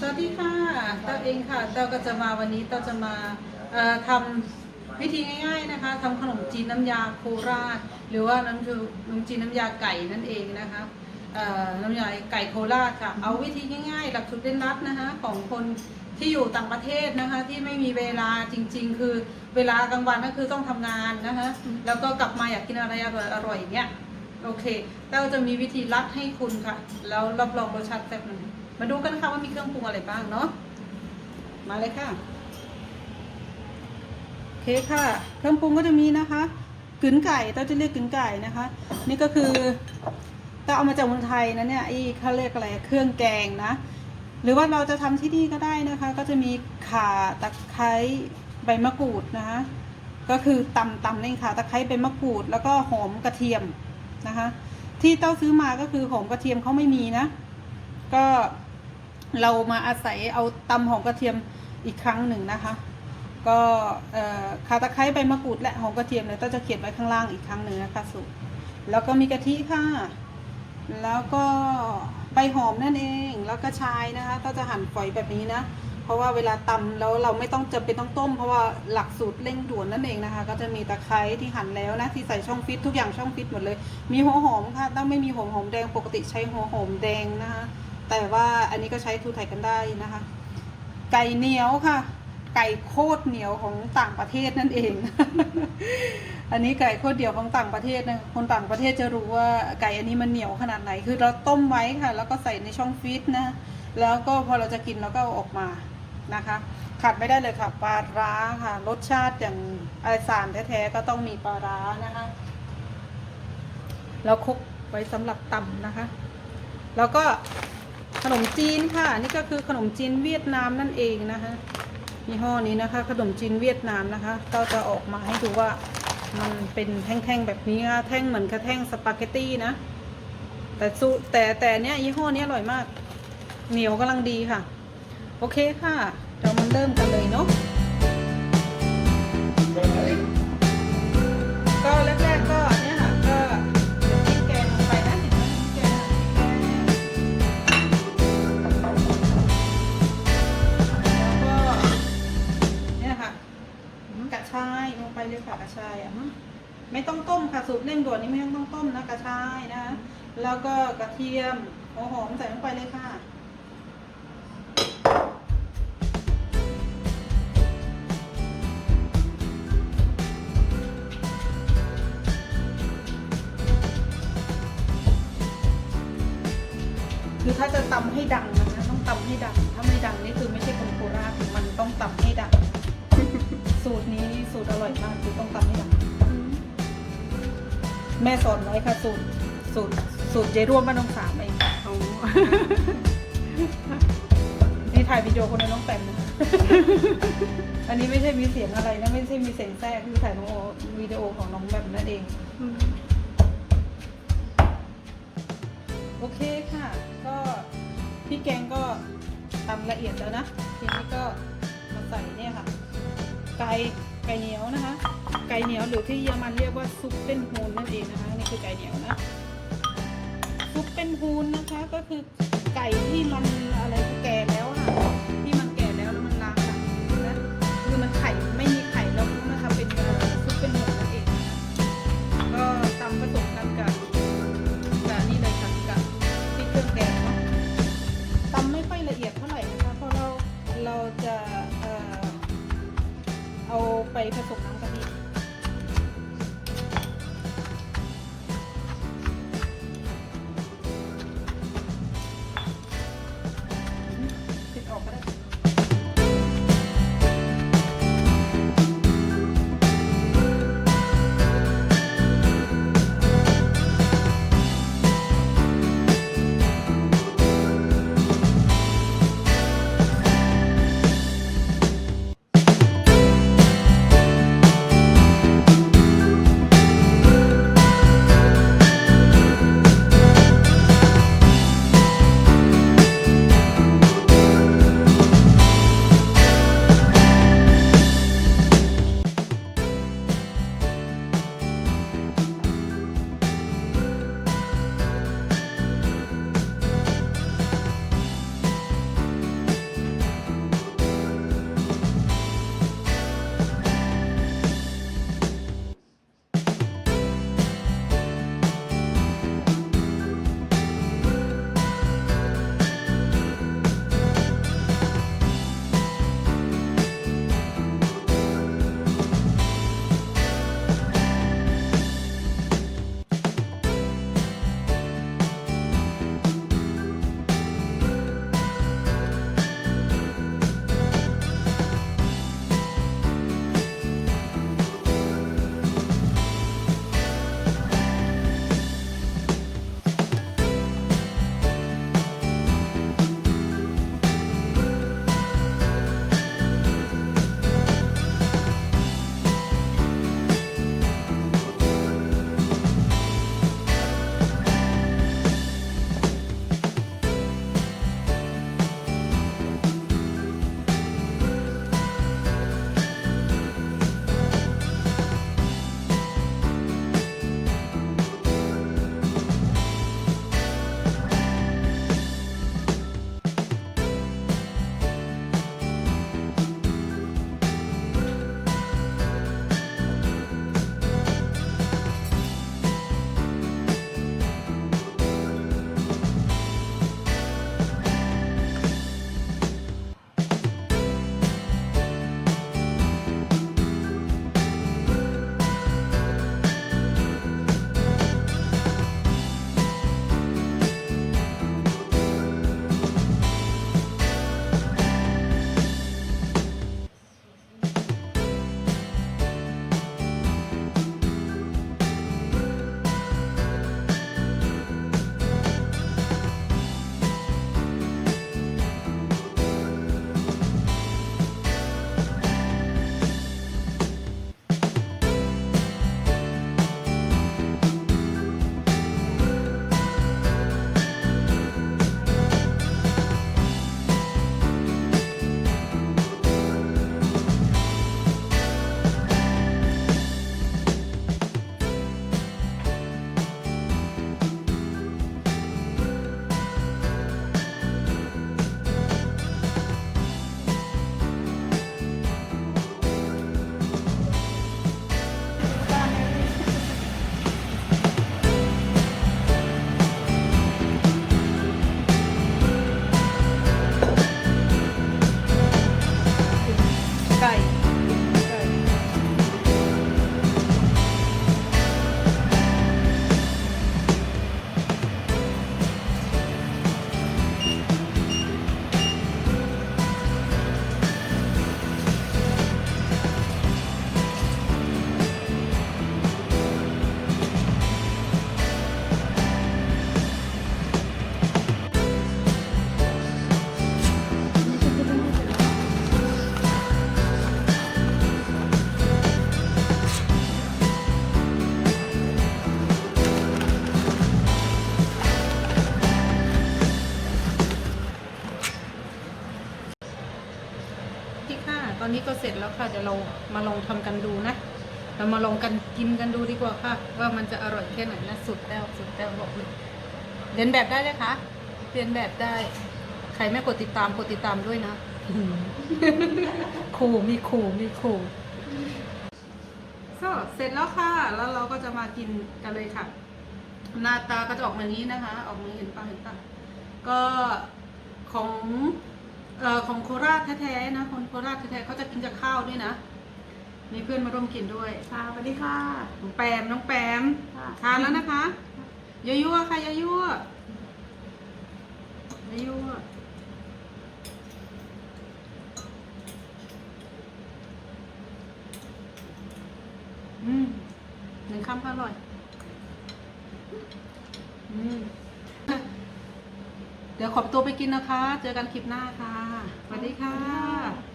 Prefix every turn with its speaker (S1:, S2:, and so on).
S1: สวัสดีค่ะเต้าเองค่ะเต้าก็จะมาวันนี้เต้าจะมาทำวิธีง่ายๆนะคะทำขนมจีนน้ำยาโคราช หรือว่าน้ำจีนน้ำยาไก่นั่นเองนะคะน้ำยาไก่โคราชค่ะเอาวิธีง่ายๆ หลักสูตรเด่นรัดนะคะของคนที่อยู่ต่างประเทศนะคะที่ไม่มีเวลาจริง ๆ คือเวลากลางวันก็คือต้องทำงานนะคะแล้วก็กลับมาอยากกินอะไรอร่อยๆอย่างเงี้ย โอเคเต้าจะมีวิธีรัดให้คุณค่ะ แล้วรับรองรสชาติแซ่บหนึ่งมาดูกันค่ะว่ามีเครื่องปรุงอะไรบ้างเนาะ มาเลยค่ะ โอเคค่ะ เครื่องปรุงก็จะมีนะคะกึ๋นไก่เต้าจะเรียกกึ๋นไก่นะคะ นี่ก็คือเต้าเอามาจากเมืองไทยนะเนี่ยไอ้เขาเรียกอะไร เครื่องแกงนะ หรือว่าเราจะทำที่นี่ก็ได้นะคะ ก็จะมีข่าตะไคร้ใบมะกรูดนะคะ ก็คือตำตำนั่นค่ะ ตะไคร้ใบมะกรูด แล้วก็หอมกระเทียม นะคะ ที่เต้าซื้อมาก็คือหอมกระเทียมเขาไม่มีนะ ก็เรามาอาศัยเอาตำหอมกระเทียมอีกครั้งหนึ่งนะคะ ก็ข่าตะไคร้ใบมะกรูดและหอมกระเทียมเนี่ยเต้าจะเขียนไว้ข้างล่างอีกครั้งหนึ่งนะคะสูตรแล้วก็มีกะทิค่ะ แล้วก็ใบหอมนั่นเอง แล้วก็ชายนะคะเต้าจะหั่นฝอยแบบนี้นะ เพราะว่าเวลาตำแล้วเราไม่ต้องจำเป็นต้องต้ม เพราะว่าหลักสูตรเร่งด่วนนั่นเองนะคะ ก็จะมีตะไคร้ที่หั่นแล้วนะที่ใส่ช่องฟิตทุกอย่างช่องฟิตหมดเลย มีหัวหอมค่ะต้องไม่มีหัวหอมแดงปกติใช้หัวหอมแดงนะคะแต่ว่าอันนี้ก็ใช้ทูไทยกันได้นะคะ ไก่เหนียวค่ะ ไก่โคตรเหนียวของต่างประเทศนั่นเอง อันนี้ไก่โคตรเดียวของต่างประเทศนะคนต่างประเทศจะรู้ว่าไก่อันนี้มันเหนียวขนาดไหน คือเราต้มไว้ค่ะ แล้วก็ใส่ในช่องฟิตนะ แล้วก็พอเราจะกินเราก็เอาออกมานะคะขาดไม่ได้เลยค่ะปลาร้าค่ะ รสชาติอย่างไอสานแท้ๆก็ต้องมีปลาร้านะคะแล้วคลุกไว้สำหรับตำนะคะ แล้วก็ขนมจีนค่ะ นี่ก็คือขนมจีนเวียดนามนั่นเองนะคะยี่ห้อนี้นะคะ ขนมจีนเวียดนามนะคะ ก็จะออกมาให้ดูว่ามันเป็นแท่งๆแบบนี้ค่ะแท่งเหมือนกระแท่งสปาเกตตี้นะแต่สูแต่แต่เนี้ยยี่ห้อนี้อร่อยมาก เหนียวกำลังดีค่ะ โอเคค่ะ เรามาเริ่มกันเลยเนาะก็แรกๆก็เนี่ยค่ะก็พริกแกงลงไปนะเห็นไหมแกงแล้วก็เนี่ยค่ะกระชายลงไปเลยค่ะกระชายอะไม่ต้องต้มค่ะสูตรเร่งด่วนนี้ไม่ต้องต้มนะกระชายนะแล้วก็กระเทียมหัวหอมใส่ลงไปเลยค่ะ คือถ้าจะตำให้ดังนะคะต้องตำให้ดัง ถ้าไม่ดังนี่คือไม่ใช่คนโคราชมันต้องตำให้ดัง สูตรนี้สูตรอร่อยมากคือต้องตำให้ดัง แม่สอนไว้ค่ะสูตรสูตรสูตรเจร่วมบ้านน้องสามเองนี่ถ่ายวิดีโอคนในน้องแปมนะอันนี้ไม่ใช่มีเสียงอะไรนะไม่ใช่มีเสียงแทรกคือถ่ายน้องโอวิดีโอของน้องแบมนั่นเอง โอเคค่ะ ก็พี่แกงก็ตำละเอียดแล้วนะ ทีนี้ก็มาใส่เนี่ยค่ะ ไก่ไก่เหนียวนะคะ ไก่เหนียวหรือที่เยอรมันเรียกว่าซุปเป็นฮูนนั่นเองนะคะนี่คือไก่เหนียวนะซุปเป็นฮูนนะคะก็คือไก่ที่มันอะไรแก่แล้ว ค่ะเดี๋ยวเรามาลองทำกันดูนะ เรามาลองกันกินกันดูดีกว่าค่ะ ว่ามันจะอร่อยแค่ไหนนะสุดแล้วสุดแล้วบอกเลยเรียนแบบได้เลยคะเรียนแบบได้ ใครไม่กดติดตามกดติดตามด้วยนะขู่มีขู่มีขู่ก็เสร็จแล้วค่ะ แล้วเราก็จะมากินกันเลยค่ะ หน้าตาก็จะออกมานี้นะคะ ออกมาเห็นปะเห็นปะก็ของ เอ่อของโคราชแท้ๆนะคนโคราชแท้ๆเขาจะกินกับข้าวด้วยนะมีเพื่อนมาร่วมกินด้วย
S2: ค่ะสวัสดีค่ะ
S1: น้องแปมน้องแปม
S2: ค่ะ
S1: ทานแล้วนะคะยั่วๆค่ะยั่วๆยั่วๆอืมหนึ่งคำก็อร่อย อืม เดี๋ยวขอตัวไปกินนะคะ เจอกันคลิปหน้าค่ะสวัส ดีค่ะ